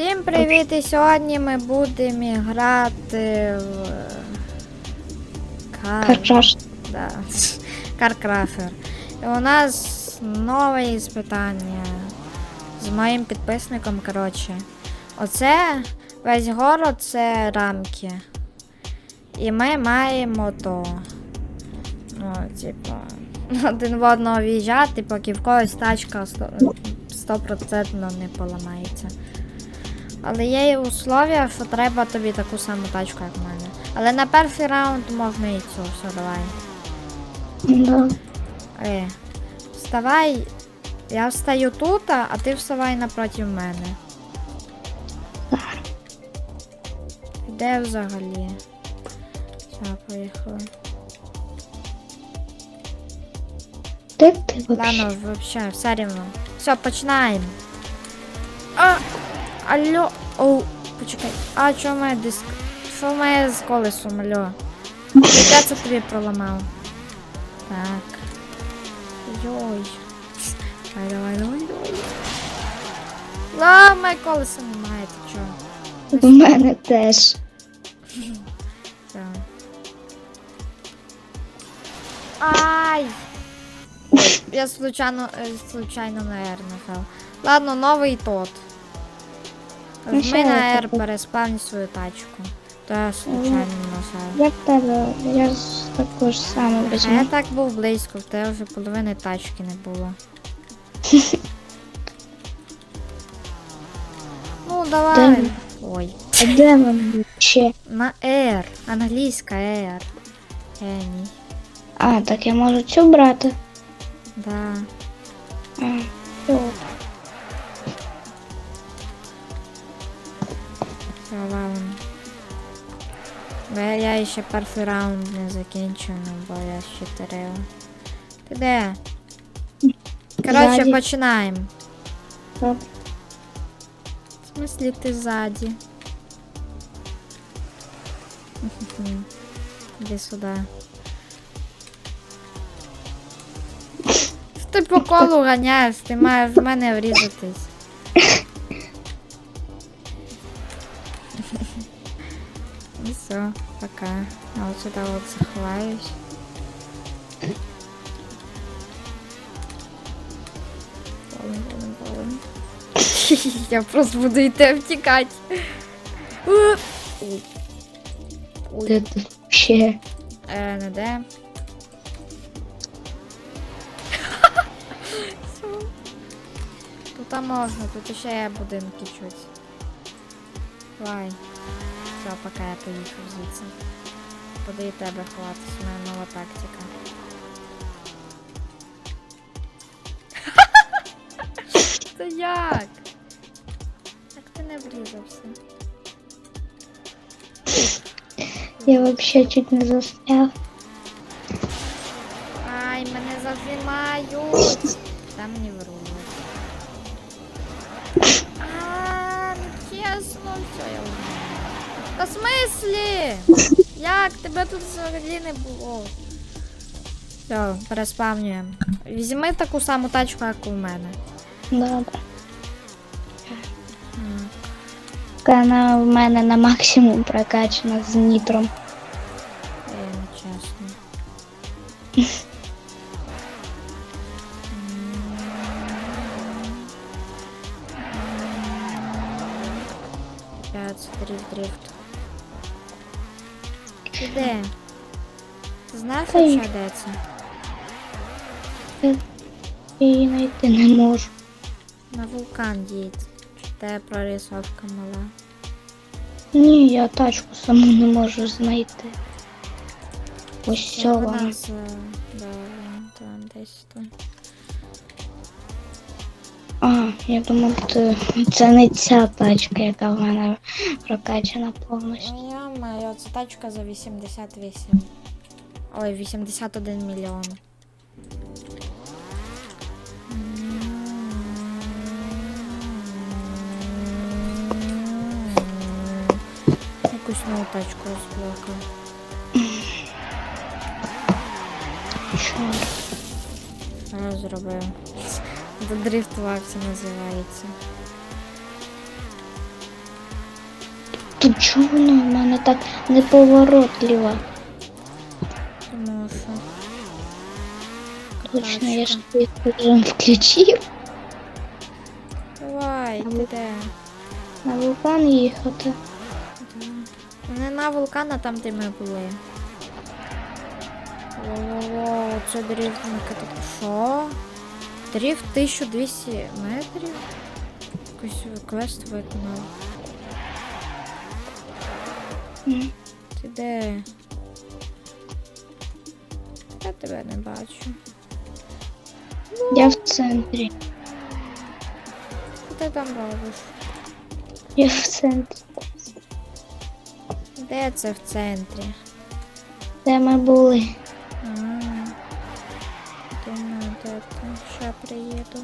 Всім привіт! І сьогодні ми будемо грати в Кар... Да. Каркрафер. І у нас нове іспитання з моїм підписником, коротше. Оце весь город це рамки. І ми маємо то. Ну, типу, один в одного в'їжджати, поки в когось тачка сто- стопроцентно не поламається. Але є і условия, що треба тобі таку саму тачку, як в мене. Але на перший раунд можна і цю, все, давай. Да. Е, вставай. Я встаю тут, а ти вставай напроти мене. Де взагалі? Все, поїхали. Де ти вообще? Ладно, вообще, все рівно. Все, починаємо. Алло. Оу, почекай. А, в мене диск? Що мене з колесом, алло? Я це тобі проламав. Так. Йой. Давай, давай, давай, давай. Ла, в колеса немає, ти чого? У мене теж. Так. Ай! Я случайно, е, случайно на R нажав. Ладно, новий тот. Ну, що на я R, таке? переспавнь свою тачку. Я случайно нажав. Як тебе? Я ж також саме А я візьму. так був близько, в тебе вже половини тачки не було. ну, давай. Де? Ой. А де вони ще? На R. Англійська R. Геній. А, так я можу цю брати. Да. Ще перший раунд не закінчив, ну, бо я ще теряв. Ти де? Коротше, починаємо. Так. В смысле ти ззаді? Іди сюди. Ти по колу ганяєш? Ти маєш в мене врізатись. Все. А вот сюда вот заховаюсь. Валим, валим, валим. Я просто буду йти втікати. Де ти ще? Е, не де. Тут можна, тут ще є будинки чуть. Давай. Все, пока я поїхав звідси. Буду і тебе ховатись, у мене нова тактика. Це як? Як ти не врізався? Я вообще чуть не застряв. Ай, мене зажимають. Там не врубать. А, ну чесно, все, я умер. Та в смислі? Як? Тебе тут взагалі не було. Все, переспавнюємо. Візьми таку саму тачку, як у мене. Добре. Вона в мене на максимум прокачана з нітром. Е, не чесно. П'ять, дрифт. Де? Знаєш, що де це? Я її знайти не можу. На вулкан. Чи Те прорисовка мала. Ні, я тачку саму не можу знайти. Ось цього. вона з... Да, там десь тут. Я думав, ти... це не ця тачка, яка в мене прокачана повністю. Я маю, це тачка за 88. Ой, 81 мільйон. Якусь нову тачку розблокав. Що? Що зробив? Додрифтувався називається. Тут чого воно в мене так неповоротливо? Тому що. Точно, я ж той режим включив. Давай, ти де? На вулкан їхати. Не на вулкана там, де ми були. Воу-воу-воу, це дріфт на каток. Що? Дріфт 1200 метрів? Якийсь квест виконав. М. Ти де? Я тебе не бачу. Я в центрі. Що ти там робиш? Я в центрі. Де це в центрі? Де ми були? А, Думаю, де ти? Ще приїду.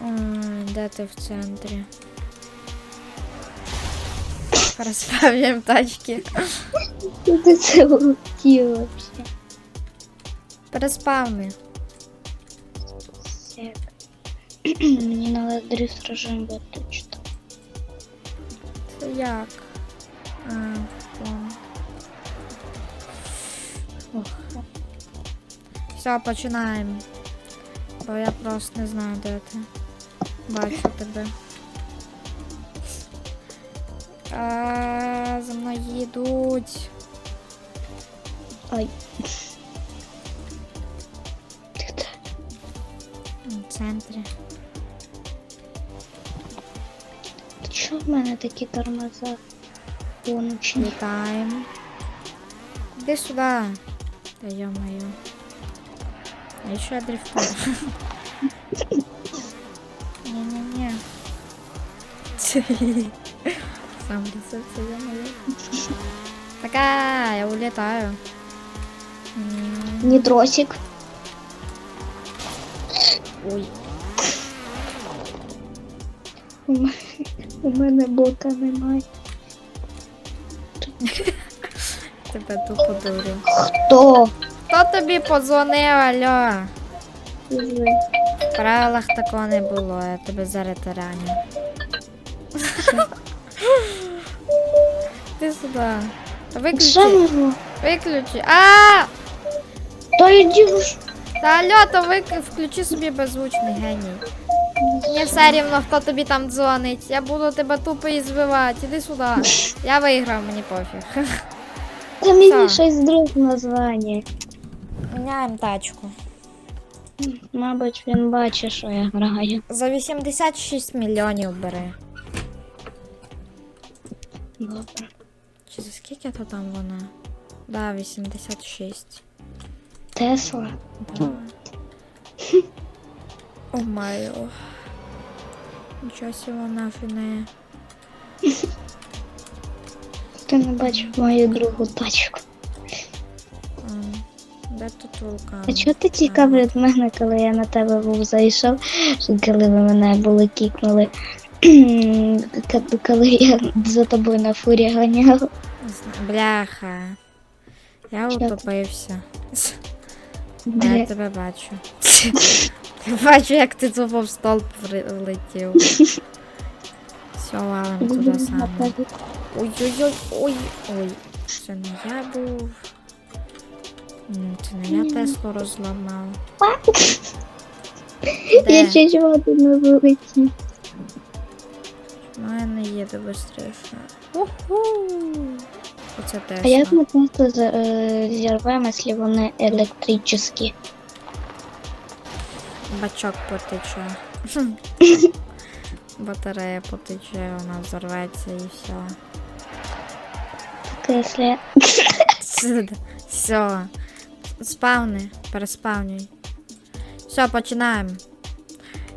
Ой, Де ти в центрі? Розправляємо тачки. Куди це улетіло вообще? Переспавни. Сек. Мені надо дрифт режим виключити. Це як? А, вон. Ох. Все, починаємо. Бо я просто не знаю, де ти. Бачу тебе. А, за мною їдуть. Ай. Ти де? В центрі. Чого в мене такі тормоза? Вонучні. Вітаємо. Іди сюди. Та йо-моє. А ще я дрифтую. Ні-ні-ні. Сам лісився, йо-моє. Така, я улетаю. М, Нітросик. Ой, У мене, бота немає. тебе тупо дурю. Хто? Хто тобі подзвонив, алло? Ви? В правилах такого не було, я тебе зараз тараню. Ти сюди. Що Виключи, можу? виключи. А! Та йди ж. Та алло, то вик... включи собі беззвучний геній. Мені все рівно, хто тобі там дзвонить. Я буду тебе тупо і збивати. Іди сюди. Я виграв, мені пофіг. Та мені щось друге названня. Міняємо тачку. Мабуть, він бачить, що я граю. За 86 мільйонів бери. Добре. Чи за скільки то там вона? Да, 86. Тесла. Да. О маю. Нічого сі вона. Ти не бачив мою другу тачку. Де тут вулкан? А чого ти тікав від мене, коли я на тебе був зайшов, коли ви мене були кікнули? Коли я за тобою на фурі ганяв. Бляха. Я утопився. Я тебе бачу. Я бачу, як ти тупо в столб влетів. Все, валим туди саме. Ой-ой-ой, ой, ой. Це не я був. М, Це не я Теслу розламав. Я Де? чуть воду на вулиці. У мене їде швидше. Уху! Оце А як Тесла. ми просто е, зірвемо, якщо вони електричні? Бачок потече. Батарея потече, вона взорветься і все. Якщо Все. Спавни, переспавнюй. Все, починаємо.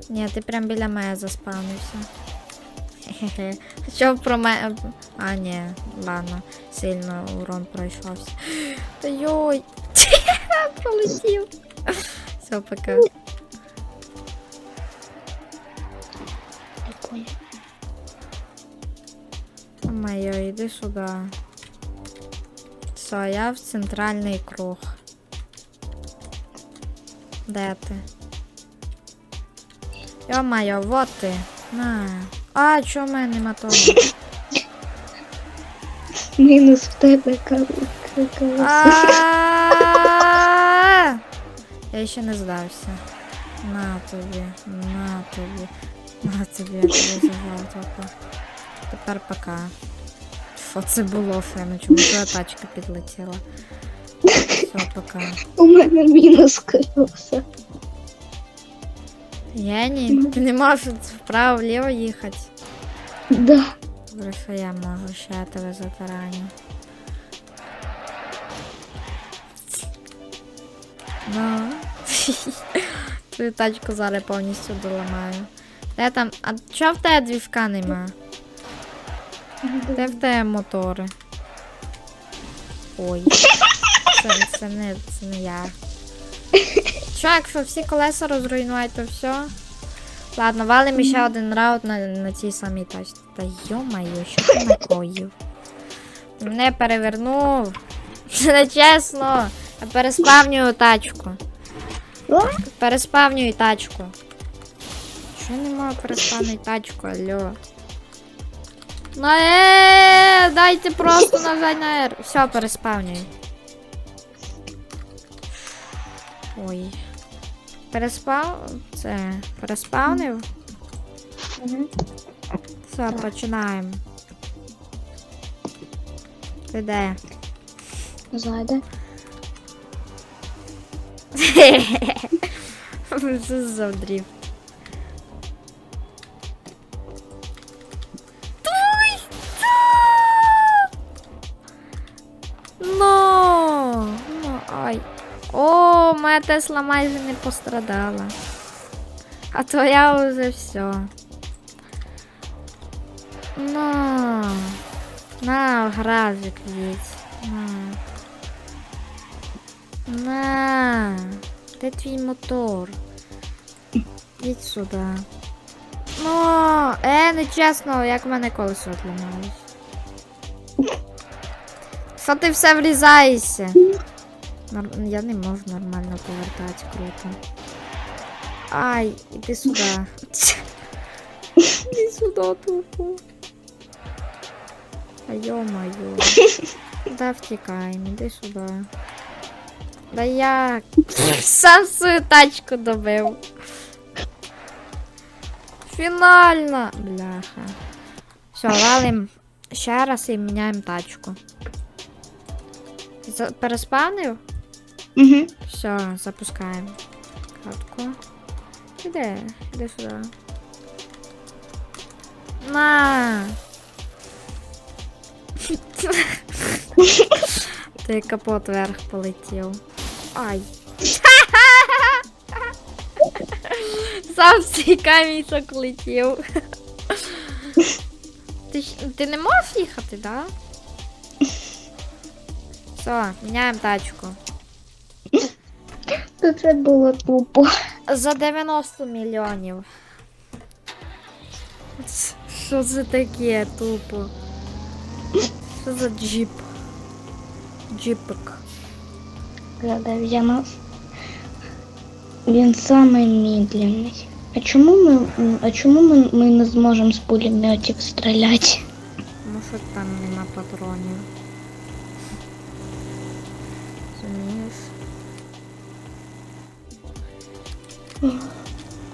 Ні, ти прям біля мене заспавнився. Що про мене. А, ні, ладно, сильно урон пройшовся. Та йой! Пролетів. Все, пока. Моє, іди сюди. Все, я в центральний круг. Де ти? Йо-майо, вот ти. На. А, чого в мене нема того? Мінус в тебе кол- кол- колесо. А! Я ще не здався. На тобі, на тобі, на тобі, я тобі загав топа. Тепер пока. Це було, Фену? Чому твоя тачка підлетіла? Все, пока. У мене мінус колеса. Єні, ти не можеш вправо-вліво їхати. Да. Добре, я можу, ще я тебе затараню. Ну. Твою тачку зараз повністю доламаю. Де там. А чого в тебе двіжка нема? Де в тебе мотори? Ой. Це, це, не, це не я. Що, якщо всі колеса розруйнують, то все? Ладно, валимо ще один раунд на, на цій самій тачці. Та йо-моє, що ти накоїв? Ти Мене перевернув. Це не чесно. Я переспавнюю тачку. Переспавнюю тачку. Що не можу переспавнити тачку, алло? На е, дайте просто нажать на R. Все, переспавнюю. Ой. Переспав. Це. Переспавнив? мгм. Все, починаємо. Ти де? Зайде. Що за дріфт? Туй! Моя Тесла майже не пострадала. А твоя вже все. Ну, на, гразик їдь. На. На. Де твій мотор? Їдь сюди. Ну, е, нечесно, як в мене колесо отламалось. Що ти все врізаєшся? Я не можу нормально повертати круто. Ай, іди сюди. Іди сюди, тупо. А йо-моє. Да втікаємо, іди сюди. Да як? Сам свою тачку добив. Фінально! Бляха. Все, валим ще раз і міняємо тачку. Переспавнив? Угу. Все, запускаємо. Картку. Іди, іди сюди. На! Ти капот вверх полетів. Ай. Сам цей камінчик летів. Ти, ти не можеш їхати, да? Все, міняємо тачку. То це було тупо. За 90 мільйонів. Що це таке тупо? Що за джіп? Джіпик. За 90. Він самий медленний. А чому ми, а чому ми, ми не зможемо з пулеметів стріляти? Тому що там нема патронів.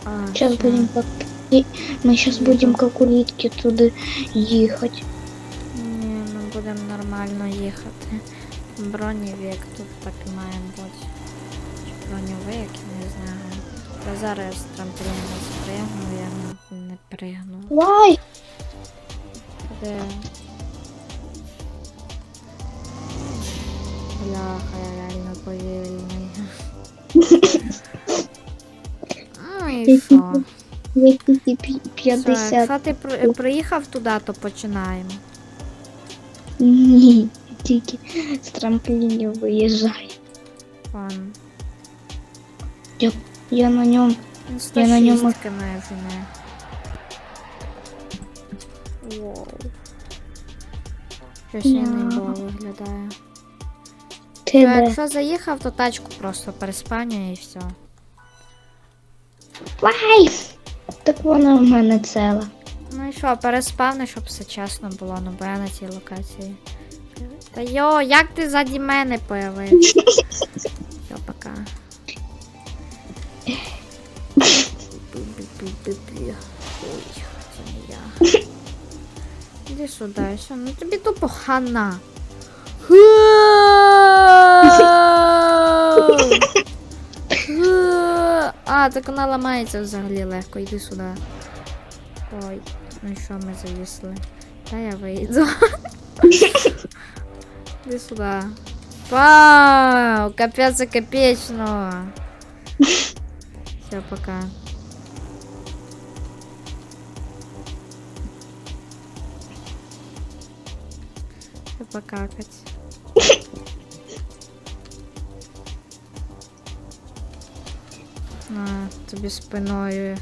А, Сейчас що? будем как... Мы сейчас будем как улитки туди їхати. Ні, ми будемо нормально їхати. Бронєвік тут так має бути. Чи бронєвик, не знаю. Та зараз з трампліна спригну, я не, не пригну. Вай! Де? Бляха, я реально повільний. Ну і що? Я тільки пі- Що, 50. Якщо ти при- приїхав туди, то починаємо. Ні, тільки з трамплінів виїжджаю. Вон. Я на ньому Ну, Я на ньому- 106 має жене. Воу. Щось я не було виглядає. То тебе. якщо заїхав, то тачку просто переспанює і все. Вай! Так вона в мене ціла. Ну і що, переспавни, щоб все чесно було, ну бо я на цій локації. Та йо, як ти заді мене появився? Все, пока. Ой, це не я. Іди сюди, все, ну тобі тупо хана. А, так вона ламається взагалі легко, йди сюди. Ой, ну що ми завісли? Та я вийду. Іди сюди. Вау, капець капечно. Все, пока. Все покакать. На, тобі спиною.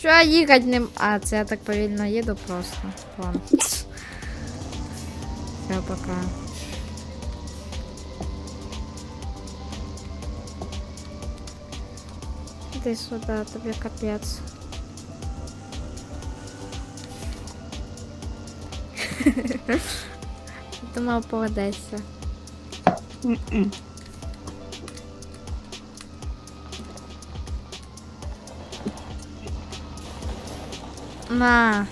Чого я їхати не... А, це я так повільно їду просто. Вон. Все, пока. Іди сюди, тобі капець. Думав, поведеться. М-м. На,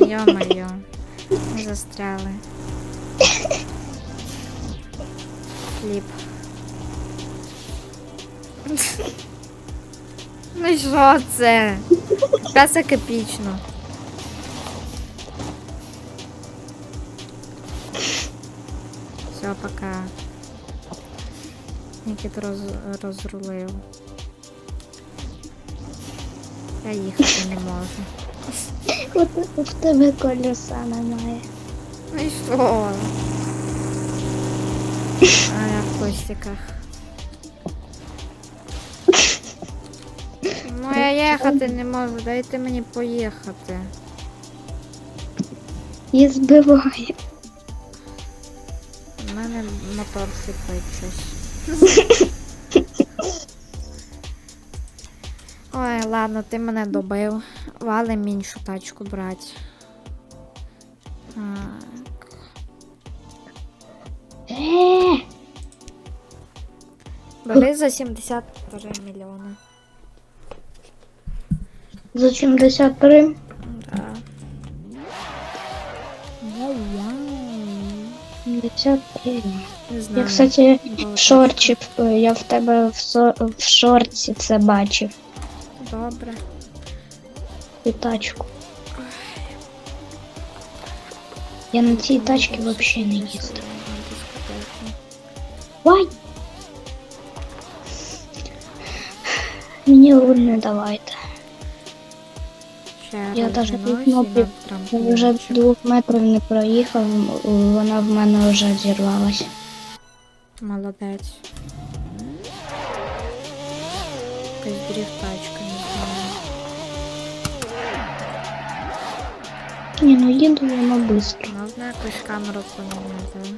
ё-моё, застряли. Фліп. Ну що це? Песик епічно. Все, пока. Нікіт роз, розрулив. Я їхати не можу. От в тебе колеса немає. Ну і що? А я в костиках. Ну я їхати не можу, дайте мені поїхати. І збиває. У мене мотор сипить щось. ладно, ти мене добив. Валим іншу тачку брати. Так. Бери за 73 мільйони. за 73. Да. 73. Не знаю. Я, кстати, шорчик, е, я в тебе в, со- в шорті це бачив. Добре. Цю тачку. Я на цій тачці взагалі не їздив. Вай! Мені руль не давайте. Ще Я даже тут кнопки Я вже двох метрів не проїхав, вона в мене вже зірвалася. Молодець. Якась дріфтачка, Ні, ну їду воно швидко. Можна якусь камеру поміняти?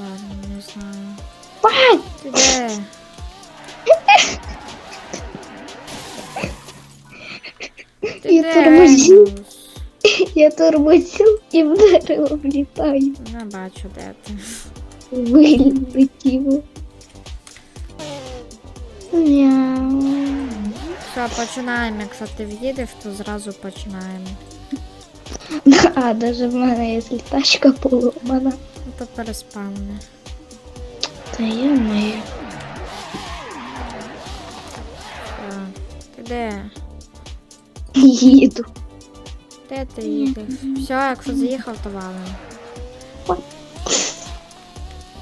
Ладно, не знаю. Вай! Ти де? Ти Я де, тормозив. Еймус? Я тормозив і в дерево влітаю. Не бачу, де ти. Вилетіло. Мяу. Все, починаємо. Якщо ти в'їдеш, то зразу починаємо. А, даже в мене, якщо тачка поломана. Ну то переспавни. Та я. Все. Ти де? Їду. Де ти їдеш? Все, якщо заїхав, то валим.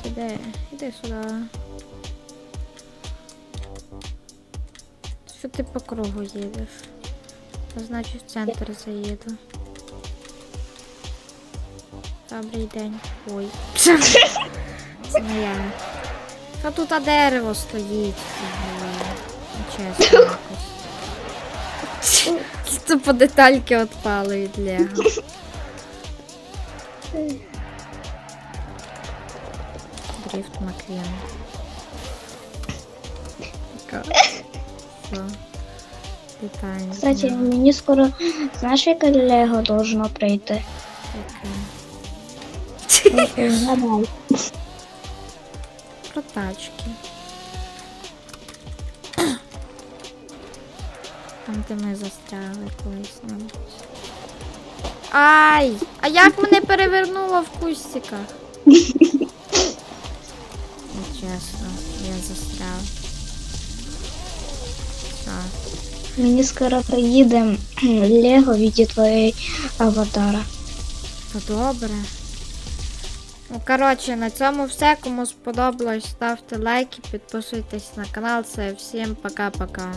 Ти де? Іди сюди. Що ти по кругу їдеш? Значить в центр заїду. Добрий день. Ой. Це не я. Що тут а дерево стоїть? Чесно якось. По детальки відпали від Лего. Дрифт Маквін. Кстати, мені скоро, знаєш, яке Лего должно прийти? Про тачки. Там, де ми застряли колись нам. Ай! А як мене перевернуло в кустиках? Нечесно, я застряв. Все. Мені скоро приїде Лего в віді твоєї аватара. То добре. Ну, коротше, на цьому все. Кому сподобалось, ставте лайки, підписуйтесь на канал. Це всім пока-пока.